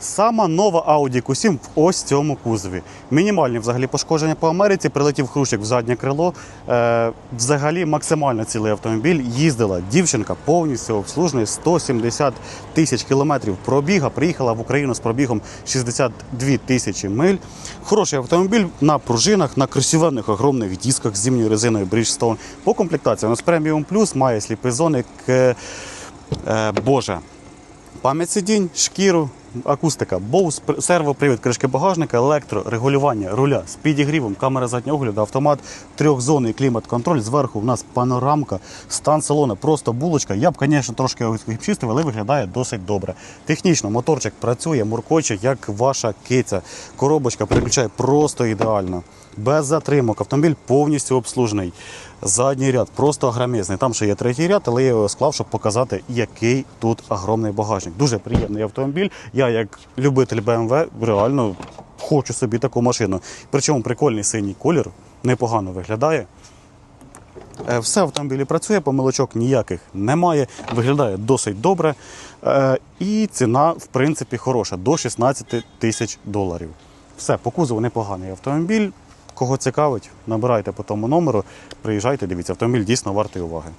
Сама нова Audi Q7 в ось цьому кузові. Мінімальні взагалі пошкодження по Америці, прилетів хрущик в заднє крило. Е, взагалі максимально цілий автомобіль. Їздила дівчинка повністю обслужений 170 тисяч кілометрів пробіга. Приїхала в Україну з пробігом 62 тисячі миль. Хороший автомобіль на пружинах, на кросівних огромних дисках з зимньою резиною Bridgestone. По комплектації у нас преміум плюс, має сліпий зоник. Е, е, Боже. Пам'ять сидінь, шкіру, акустика, боус, сервопривід, кришки багажника, електро, регулювання руля з підігрівом, камера заднього огляду, автомат, трьохзонний клімат-контроль. Зверху в нас панорамка, стан салона, просто булочка. Я б, звісно, трошки чистив, але виглядає досить добре. Технічно моторчик працює, муркоче, як ваша киця. Коробочка переключає просто ідеально. Без затримок. Автомобіль повністю обслужений. Задній ряд просто агромезний. Там ще є третій ряд, але я його склав, щоб показати, який тут огромний багажник. Дуже приємний автомобіль. Я, як любитель BMW, реально хочу собі таку машину. Причому прикольний синій колір, непогано виглядає. Е, Все в автомобілі працює, помилочок ніяких немає, виглядає досить добре. Е, І ціна, в принципі, хороша до 16 тисяч доларів. Все, по кузову непоганий автомобіль. Кого цікавить, набирайте по тому номеру, приїжджайте, дивіться, автомобіль дійсно вартий уваги.